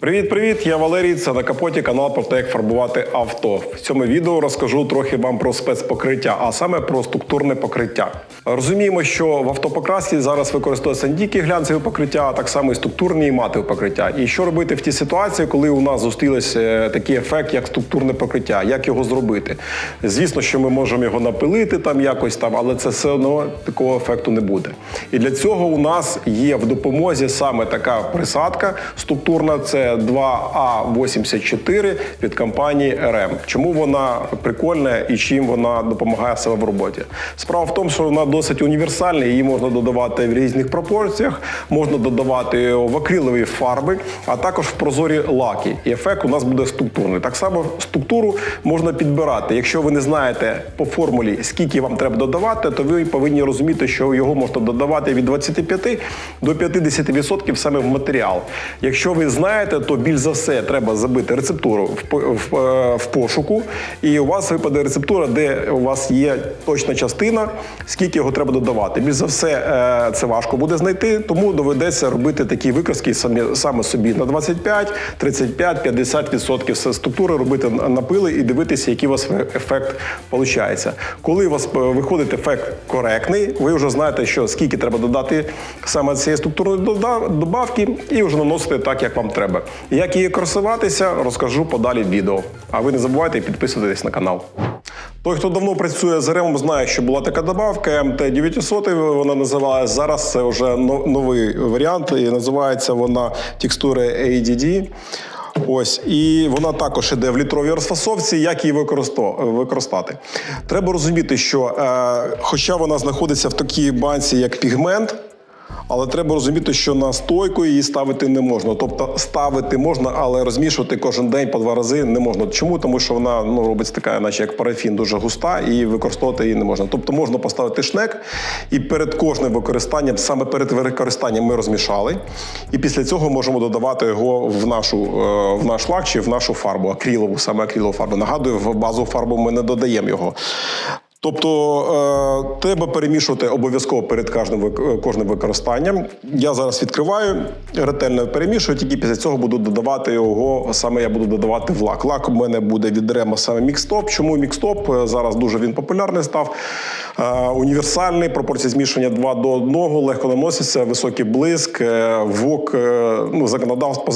Привіт-привіт! Я Валерій. Це на капоті канал про те, як фарбувати авто. В цьому відео розкажу трохи вам про спецпокриття, а саме про структурне покриття. Розуміємо, що в автопокрасці зараз використовуються не тільки глянцеві покриття, а так само і структурні і матові покриття. І що робити в тій ситуації, коли у нас зустрілися е, такий ефект, як структурне покриття? Як його зробити? Звісно, що ми можемо його напилити там якось там, але це все одно такого ефекту не буде. І для цього у нас є в допомозі саме така присадка структурна. Це 2А84 від компанії РМ. Чому вона прикольна і чим вона допомагає себе в роботі? Справа в тому, що вона досить універсальна, її можна додавати в різних пропорціях, можна додавати в акрилові фарби, а також в прозорі лаки. І ефект у нас буде структурний. Так само структуру можна підбирати. Якщо ви не знаєте по формулі, скільки вам треба додавати, то ви повинні розуміти, що його можна додавати від 25 до 50% саме в матеріал. Якщо ви знаєте, то більш за все треба забити рецептуру е, в пошуку, і у вас випаде рецептура, де у вас є точна частина, скільки його треба додавати. Більш за все, е, це важко буде знайти, тому доведеться робити такі викраски саме собі на 25, 35, 50% все структури робити на на і дивитися, який у вас ефект виходить. Коли у вас е, виходить ефект коректний, ви вже знаєте, що скільки треба додати саме цієї структурної добавки, і вже наносити так, як вам треба. Як її користуватися, розкажу подалі відео. А ви не забувайте підписуватись на канал. Той, хто давно працює з РМ, знає, що була така добавка МТ-900, вона називалась. Зараз це вже новий варіант, і називається вона текстури ADD. Ось, і вона також іде в літровій розфасовці. Як її використати? Треба розуміти, що е, хоча вона знаходиться в такій банці, як пігмент, але треба розуміти, що на стойку її ставити не можна. Тобто ставити можна, але розмішувати кожен день по два рази не можна. Чому? Тому що вона ну, робиться така, наче як парафін, дуже густа, і використовувати її не можна. Тобто можна поставити шнек, і перед кожним використанням, саме перед використанням ми розмішали. І після цього можемо додавати його в нашу е, в наш лак чи в нашу фарбу, акрилову, саме акрилову фарбу. Нагадую, в базову фарбу ми не додаємо його. Тобто е, треба перемішувати обов'язково перед кожним е, кожним використанням. Я зараз відкриваю, ретельно перемішую, тільки після цього буду додавати його. Саме я буду додавати в лак. Лак у мене буде від Remo саме мікстоп. Чому мікстоп? Е, Зараз дуже він популярний став. Універсальний, пропорція змішування 2 до 1, легко наноситься, високий блиск, вок, ну, законодавство по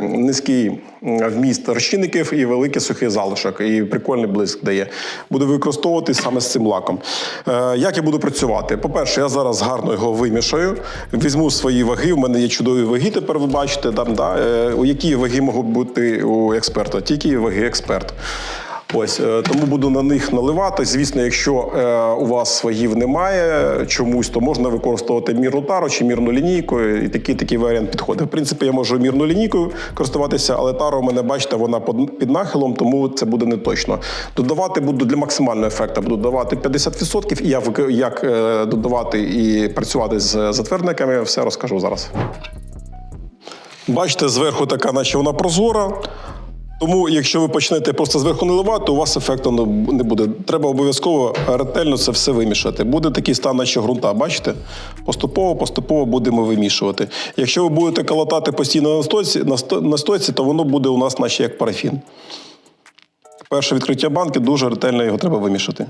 низький вміст розчинників і великий сухий залишок. І прикольний блиск дає. Буду використовувати саме з цим лаком. Е, Як я буду працювати? По-перше, я зараз гарно його вимішаю, візьму свої ваги. У мене є чудові ваги, тепер ви бачите, там, да, е, у які ваги можуть бути у експерта, тільки ваги експерт. Ось е, тому буду на них наливати. Звісно, якщо е, у вас вагів немає чомусь, то можна використовувати мірну тару чи мірну лінійку. І такий такий варіант підходить. В принципі, я можу мірну лінійкою користуватися, але тара у мене, бачите, вона під нахилом, тому це буде не точно. Додавати буду для максимального ефекту, буду давати 50%. І я як е, додавати і працювати з затвердниками, все розкажу зараз. Бачите, зверху така, наче вона прозора. Тому, якщо ви почнете просто зверху наливати, у вас ефекту не- буде. Треба обов'язково ретельно це все вимішати. Буде такий стан, наче ґрунта. Бачите? Поступово, поступово будемо вимішувати. Якщо ви будете калатати постійно на стойці, на сто- стойці, то воно буде у нас, наче як парафін. Перше відкриття банки дуже ретельно його треба вимішати.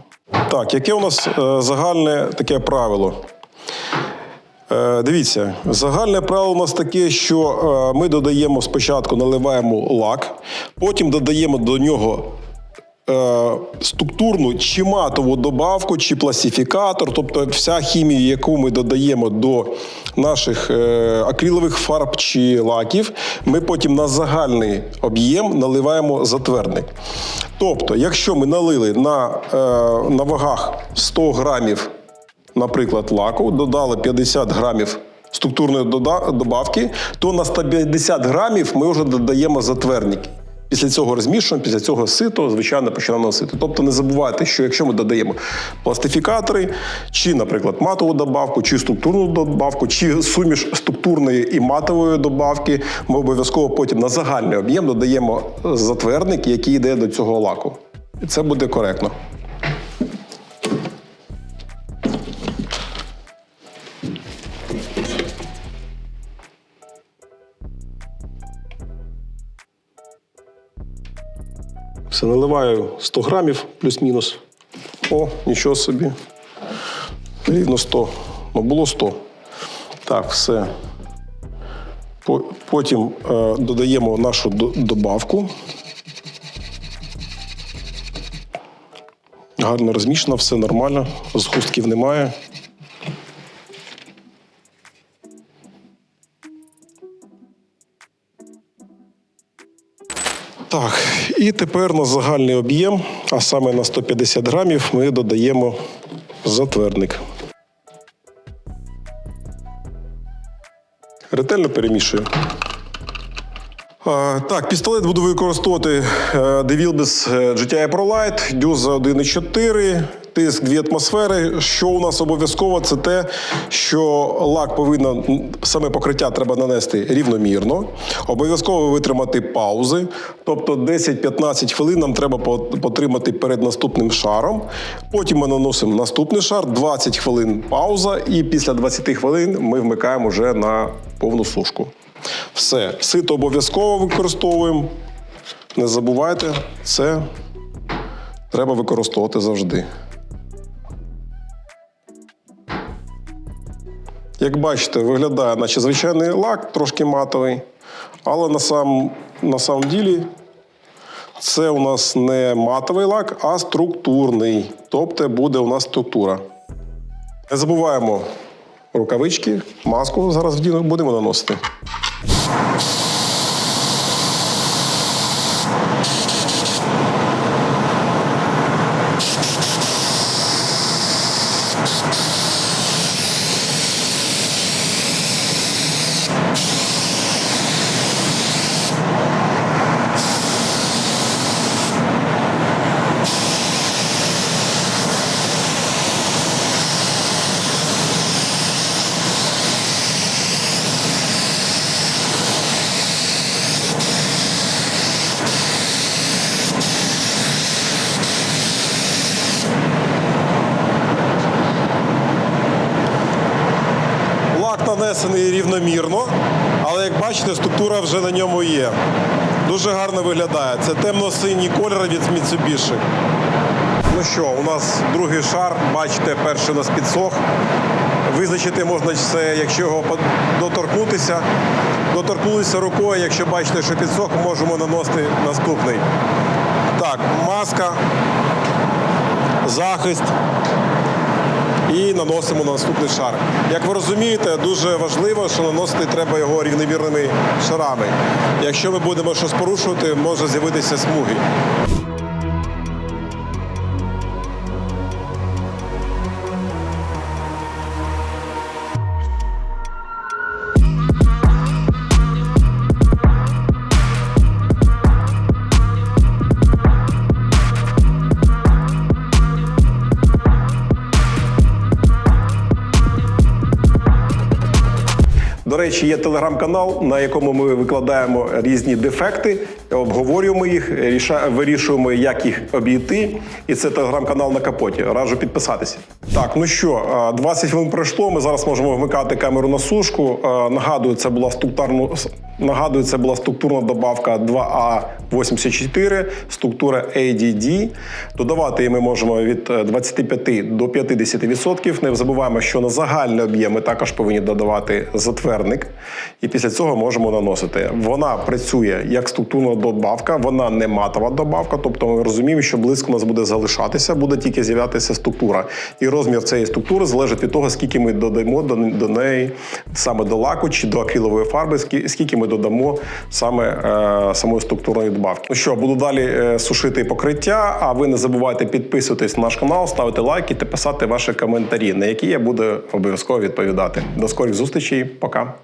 Так, яке у нас е, загальне таке правило? Е, Дивіться, загальне правило у нас таке, що е, ми додаємо спочатку, наливаємо лак, потім додаємо до нього е, структурну чи матову добавку, чи пластифікатор, тобто вся хімія, яку ми додаємо до наших акрилових фарб чи лаків, ми потім на загальний об'єм наливаємо затвердник. Тобто, якщо ми налили на, на вагах 100 грамів наприклад, лаку, додали 50 грамів структурної добавки, то на 150 грамів ми вже додаємо затвердник. Після цього розмішуємо, після цього сито, звичайно, починаємо носити. Тобто не забувайте, що якщо ми додаємо пластифікатори, чи, наприклад, матову добавку, чи структурну добавку, чи суміш структурної і матової добавки, ми обов'язково потім на загальний об'єм додаємо затвердник, який йде до цього лаку. І це буде коректно. Все, наливаю 100 грамів плюс-мінус. О, нічого собі. Рівно 100. Ну, було 100. Так, все. Потім е, додаємо нашу добавку. Гарно розмішано, все нормально, згустків немає. Так, і тепер на загальний об'єм, а саме на 150 грамів, ми додаємо затвердник. Ретельно перемішую. Так, пістолет буду використовувати е, DeVilbiss е, GTI ProLight, дюза 1,4, тиск 2 атмосфери. Що у нас обов'язково, це те, що лак повинен, саме покриття треба нанести рівномірно. Обов'язково витримати паузи. Тобто 10-15 хвилин нам треба потримати перед наступним шаром. Потім ми наносимо наступний шар, 20 хвилин пауза, і після 20 хвилин ми вмикаємо вже на повну сушку. Все, сито обов'язково використовуємо. Не забувайте, це треба використовувати завжди. Як бачите, виглядає, наче звичайний лак, трошки матовий, але на сам, на самом ділі це у нас не матовий лак, а структурний. Тобто буде у нас структура. Не забуваємо рукавички, маску зараз будемо наносити. Лак нанесений рівномірно, але як бачите, структура вже на ньому є. Дуже гарно виглядає. Це темно-синій кольор від Mitsubishi. Ну що, у нас другий шар, бачите, перший у нас підсох. Визначити можна це, якщо його доторкнутися. Доторкнулися рукою, якщо бачите, що підсох, можемо наносити наступний. Так, маска, захист і наносимо на наступний шар. Як ви розумієте, дуже важливо, що наносити треба його рівномірними шарами. Якщо ми будемо щось порушувати, може з'явитися смуги. До речі, є телеграм-канал, на якому ми викладаємо різні дефекти, обговорюємо їх, вирішуємо, як їх обійти. І це телеграм-канал на капоті. Раджу підписатися. Так, ну що, а, 20 хвилин пройшло. Ми зараз можемо вмикати камеру на сушку. Нагадую, це була структурна нагадую, це була структурна добавка 2А84, структура ADD. Додавати її ми можемо від е, 25 до 50%. Не забуваємо, що на загальний об'єм ми також повинні додавати затвердник. І після цього можемо наносити. Вона працює як структурна добавка, вона не матова добавка. Тобто ми розуміємо, що блиск у нас буде залишатися, буде тільки з'являтися структура. І розмір цієї структури залежить від того, скільки ми додаємо до, неї саме до лаку чи до акрилової фарби, скі- скільки ми додамо саме е, самої структурної добавки. Ну що, буду далі е, сушити покриття. А ви не забувайте підписуватись на наш канал, ставити лайки та писати ваші коментарі, на які я буду обов'язково відповідати. До скорих зустрічей, пока.